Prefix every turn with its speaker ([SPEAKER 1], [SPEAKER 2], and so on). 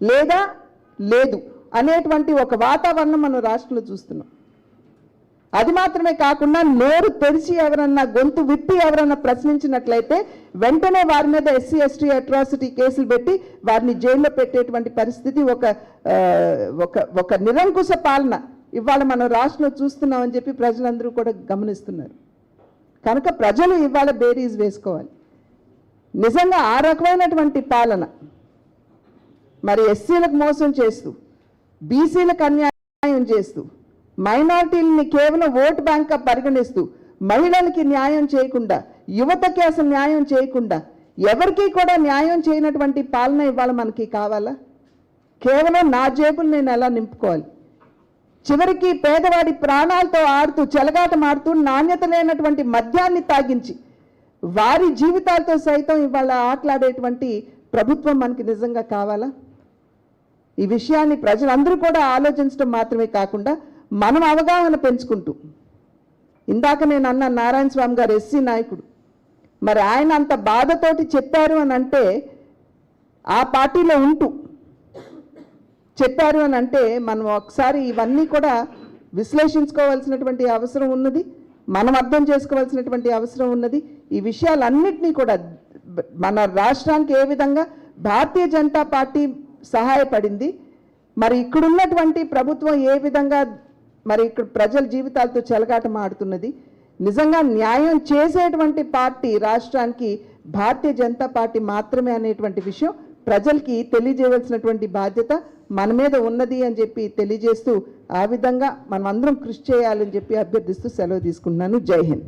[SPEAKER 1] లేదా లేదు అనేటువంటి ఒక వాతావరణం మనం రాష్ట్రంలో చూస్తున్నాం. అది మాత్రమే కాకుండా నోరు తెరిచి ఎవరన్నా గొంతు విప్పి ఎవరన్నా ప్రశ్నించినట్లయితే వెంటనే వారి మీద ఎస్సీ ఎస్టీ అట్రాసిటీ కేసులు పెట్టి వారిని జైల్లో పెట్టేటువంటి పరిస్థితి ఒక ఒక ఒక నిరంకుశ పాలన. ఇవాళ మనం రాష్ట్రంలో చూస్తున్నామని చెప్పి ప్రజలందరూ కూడా గమనిస్తున్నారు. కనుక ప్రజలు ఇవాళ బేరీజ్ వేసుకోవాలి. నిజంగా ఆ రకమైనటువంటి పాలన మరి ఎస్సీలకు మోసం చేస్తూ బీసీలకు అన్యాయం చేస్తూ మైనార్టీలని కేవలం ఓటు బ్యాంక్గా పరిగణిస్తూ మహిళలకి న్యాయం చేయకుండా యువతకి అసలు న్యాయం చేయకుండా ఎవరికి కూడా న్యాయం చేయనటువంటి పాలన ఇవ్వాలి మనకి కావాలా? కేవలం నా జేబులు నేను ఎలా నింపుకోవాలి? చివరికి పేదవాడి ప్రాణాలతో ఆడుతూ చెలగాటం ఆడుతూ నాణ్యత లేనటువంటి మద్యాన్ని తాగించి వారి జీవితాలతో సైతం ఇవాళ ఆటలాడేటువంటి ప్రభుత్వం మనకి నిజంగా కావాలా? ఈ విషయాన్ని ప్రజలందరూ కూడా ఆలోచించడం మాత్రమే కాకుండా మనం అవగాహన పెంచుకుంటూ. ఇందాక నేను అన్న నారాయణ స్వామి గారు ఎస్సీ నాయకుడు. మరి ఆయన అంత బాధతోటి చెప్పారు అని అంటే ఆ పార్టీలో ఉంటూ. చెప్పారు అని అంటే మనం ఒకసారి ఇవన్నీ కూడా విశ్లేషించుకోవాల్సినటువంటి అవసరం ఉన్నది. మనం అర్థం చేసుకోవాల్సినటువంటి అవసరం ఉన్నది. ఈ విషయాలన్నింటినీ కూడా మన రాష్ట్రానికి ఏ విధంగా భారతీయ జనతా పార్టీ సహాయపడింది. మరి ఇక్కడున్నటువంటి ప్రభుత్వం ఏ విధంగా మరి ఇక్కడ ప్రజల జీవితాలతో చెలగాటం ఆడుతున్నది నిజంగా న్యాయం చేసేటువంటి పార్టీ రాష్ట్రానికి భారతీయ జనతా పార్టీ మాత్రమే అనేటువంటి విషయం ప్రజలకి తెలియజేయవలసినటువంటి బాధ్యత మన మీద ఉన్నది అని చెప్పి తెలియజేస్తూ ఆ విధంగా మనం అందరం కృషి చేయాలని చెప్పి అభ్యర్థిస్తూ సెలవు తీసుకుంటున్నాను. జై హింద్.